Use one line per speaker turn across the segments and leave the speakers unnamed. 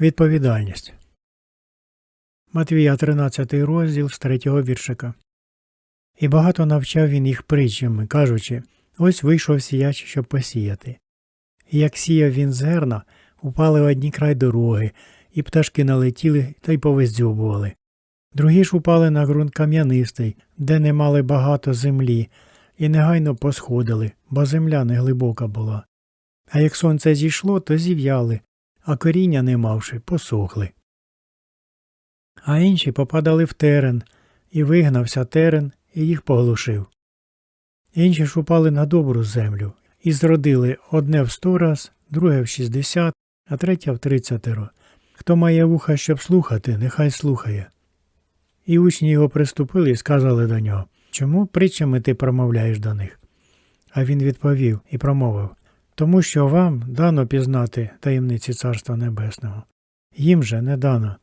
Відповідальність. Матвія 13 розділ з 3 віршика. І багато навчав він їх притчами, кажучи ось вийшов сіяч, щоб посіяти. І як сіяв він зерна, упали в одні край дороги, і пташки налетіли та й повиздзьобували. Другі ж упали на ґрунт кам'янистий, де не мали багато землі, і негайно посходили, бо земля не глибока була. А як сонце зійшло, то зів'яли, а коріння не мавши, посохли. А інші попадали в терен, і вигнався терен, і їх поглушив. Інші ж упали на добру землю, і зродили одне в сто раз, друге в шістдесят, а третє в тридцятеро. Хто має вуха, щоб слухати, нехай слухає. І учні його приступили і сказали до нього Чому притчами ти промовляєш до них? А він відповів і промовив Тому що вам дано пізнати таємниці Царства Небесного. Їм же не дано.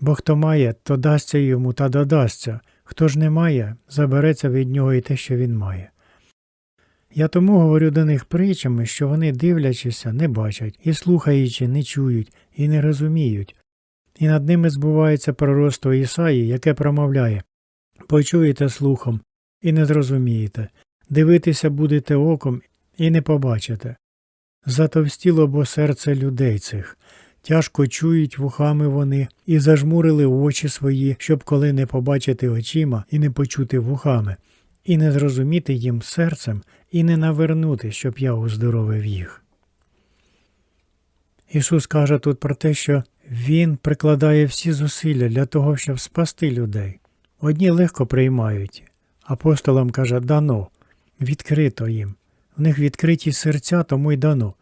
Бо хто має, то дасться йому та додасться, хто ж не має, забереться від нього і те, що він має. Я тому говорю до них притчами, що вони, дивлячися, не бачать, і слухаючи, не чують, і не розуміють. І над ними збувається пророцтво Ісаї, яке промовляє Почуєте слухом і не зрозумієте, дивитися будете оком і не побачите. Затовстіло бо серце людей цих, тяжко чують вухами вони і зажмурили очі свої, щоб коли не побачити очима і не почути вухами, і не зрозуміти їм серцем, і не навернути, щоб я уздоровив їх. Ісус каже тут про те, що Він прикладає всі зусилля для того, щоб спасти людей. Одні легко приймають. Апостолам каже дано, відкрито їм. В них відкриті серця, тому й дано.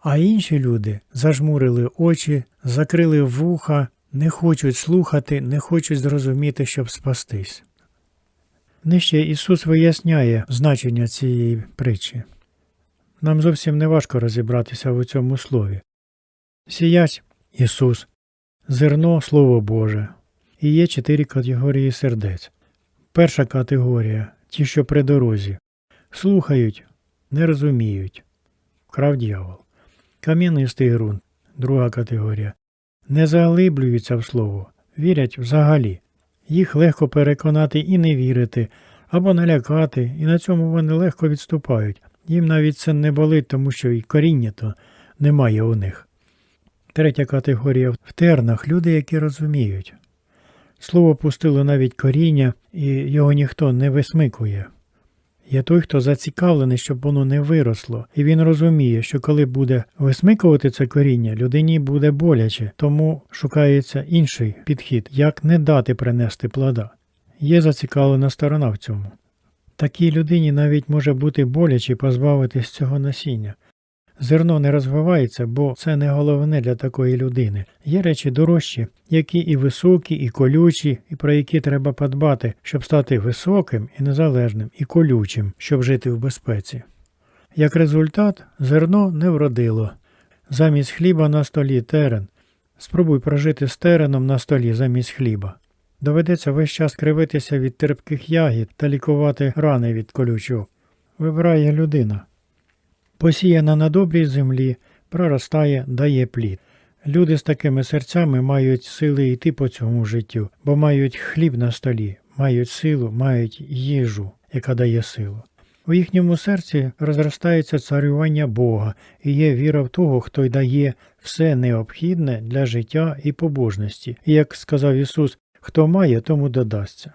А інші люди зажмурили очі, закрили вуха, не хочуть слухати, не хочуть зрозуміти, щоб спастись. Нижче Ісус виясняє значення цієї притчі. Нам зовсім не важко розібратися у цьому слові. Сіяч Ісус, зерно Слово Боже. І є чотири категорії сердець. Перша категорія ті, що при дорозі, слухають, не розуміють. Крав дьявол. Кам'янистий ґрунт, друга категорія. Не заглиблюються в слово, вірять взагалі. Їх легко переконати і не вірити, або налякати, і на цьому вони легко відступають. Їм навіть це не болить, тому що і коріння то немає у них. Третя категорія в тернах люди, які розуміють. Слово пустило навіть коріння, і його ніхто не висмикує. Є той, хто зацікавлений, щоб воно не виросло, і він розуміє, що коли буде висмикувати це коріння, людині буде боляче, тому шукається інший підхід, як не дати принести плода. Є зацікавлена сторона в цьому. Такій людині навіть може бути боляче позбавитись цього насіння. Зерно не розвивається, бо це не головне для такої людини. Є речі дорожчі, які і високі, і колючі, і про які треба подбати, щоб стати високим і незалежним, і колючим, щоб жити в безпеці. Як результат, зерно не вродило. Замість хліба на столі терен. Спробуй прожити з тереном на столі замість хліба. Доведеться весь час кривитися від терпких ягід та лікувати рани від колючого. Вибирає людина. Посіяна на добрій землі, проростає, дає плід. Люди з такими серцями мають сили йти по цьому життю, бо мають хліб на столі, мають силу, мають їжу, яка дає силу. У їхньому серці розростається царювання Бога і є віра в того, хто й дає все необхідне для життя і побожності. І як сказав Ісус, хто має, тому додасться.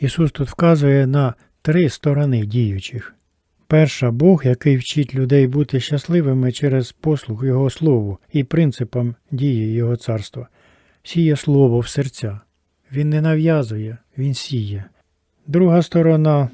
Ісус тут вказує на три сторони діючих. Перша Бог, який вчить людей бути щасливими через послуг Його Слову і принципам дії Його царства, сіє слово в серця. Він не нав'язує, він сіє. Друга сторона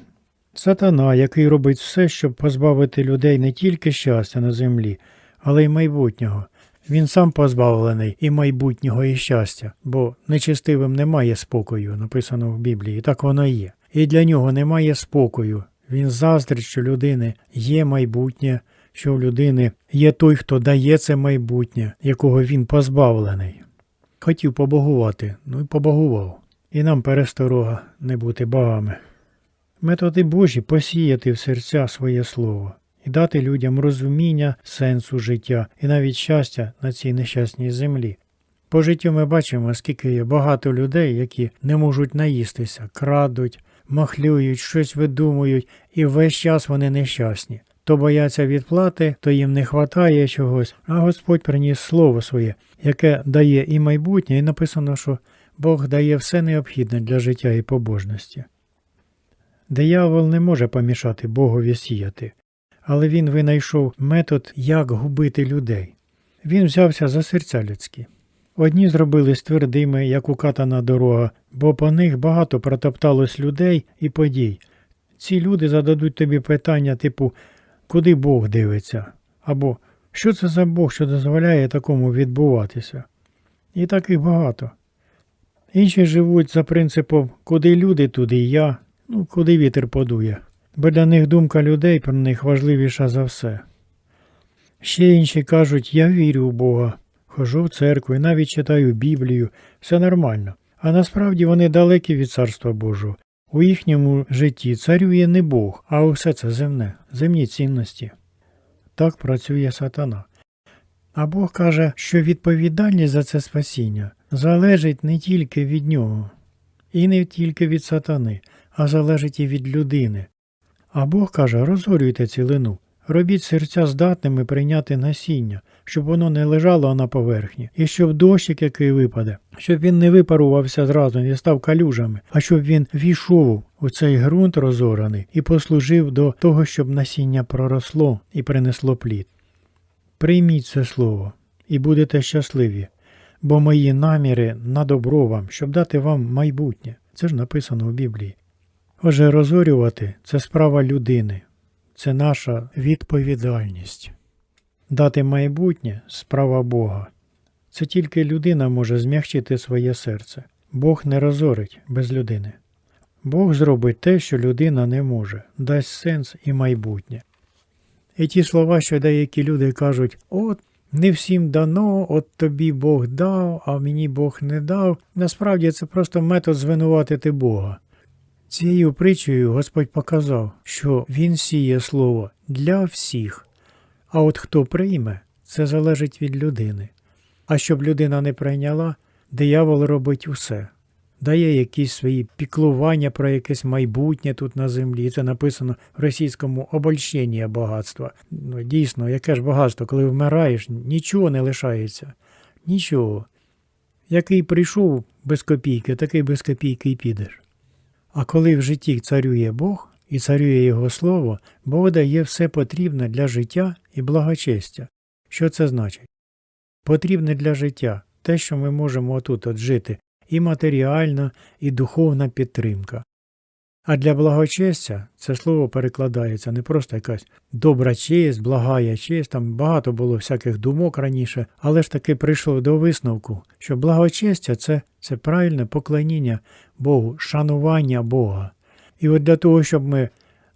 сатана, який робить все, щоб позбавити людей не тільки щастя на землі, але й майбутнього. Він сам позбавлений і майбутнього, і щастя, бо нечистивим немає спокою, написано в Біблії, так воно є. І для нього немає спокою, він заздрить, що людини є майбутнє, що в людини є той, хто дає це майбутнє, якого він позбавлений. Хотів побогувати, ну і побогував. І нам пересторога не бути богами. Методи Божі посіяти в серця своє слово і дати людям розуміння сенсу життя і навіть щастя на цій нещасній землі. По життю ми бачимо, скільки є багато людей, які не можуть наїстися, крадуть, махлюють, щось видумують, і весь час вони нещасні. То бояться відплати, то їм не вистачає чогось, а Господь приніс слово своє, яке дає і майбутнє, і написано, що Бог дає все необхідне для життя і побожності. Диявол не може помішати Богові сіяти, але він винайшов метод, як губити людей. Він взявся за серця людські. Одні зробились твердими, як укатана дорога, бо по них багато протопталось людей і подій. Ці люди зададуть тобі питання типу куди Бог дивиться, або що це за Бог, що дозволяє такому відбуватися. І таких багато. Інші живуть за принципом куди люди, туди я, ну куди вітер подує, бо для них думка людей про них важливіша за все. Ще інші кажуть, я вірю в Бога, хожу в церкву і навіть читаю Біблію, все нормально. А насправді вони далекі від Царства Божого. У їхньому житті царює не Бог, а усе це земне, земні цінності. Так працює сатана. А Бог каже, що відповідальність за це спасіння залежить не тільки від нього, і не тільки від сатани, а залежить і від людини. А Бог каже, розгорюйте цілину, робіть серця здатними прийняти насіння, щоб воно не лежало на поверхні, і щоб дощик, який випаде, щоб він не випарувався зразу і став калюжами, а щоб він війшов у цей ґрунт розораний і послужив до того, щоб насіння проросло і принесло плід. Прийміть це слово і будете щасливі, бо мої наміри на добро вам, щоб дати вам майбутнє. Це ж написано в Біблії. Отже, розорювати це справа людини, це наша відповідальність. Дати майбутнє справа Бога. Це тільки людина може змягчити своє серце. Бог не розорить без людини. Бог зробить те, що людина не може, дасть сенс і майбутнє. І ті слова, що деякі люди кажуть, от не всім дано, от тобі Бог дав, а мені Бог не дав. Насправді це просто метод звинуватити Бога. Цією притчею Господь показав, що Він сіє слово для всіх, а от хто прийме, це залежить від людини. А щоб людина не прийняла, диявол робить усе. Дає якісь свої піклування про якесь майбутнє тут на землі. Це написано в російському обольщення багатства. Ну, дійсно, яке ж багатство, коли вмираєш, нічого не лишається. Нічого. Який прийшов без копійки, такий без копійки й підеш. А коли в житті царює Бог і царює Його Слово, Бог дає все потрібне для життя і благочестя. Що це значить? Потрібне для життя те, що ми можемо отут от жити, і матеріальна, і духовна підтримка. А для благочестя це слово перекладається не просто якась добра честь, благая честь, там багато було всяких думок раніше, але ж таки прийшло до висновку, що благочестя це, це правильне поклоніння Богу, шанування Бога. І от для того, щоб ми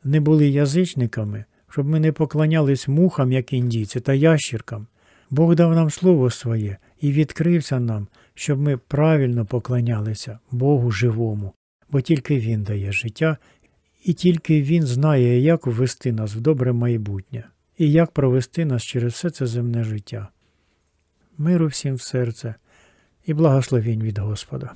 не були язичниками, щоб ми не поклонялись мухам, як індійці, та ящіркам, Бог дав нам слово своє і відкрився нам, щоб ми правильно поклонялися Богу живому, бо тільки Він дає життя, і тільки Він знає, як ввести нас в добре майбутнє і як провести нас через все це земне життя. Миру всім в серце і благословінь від Господа.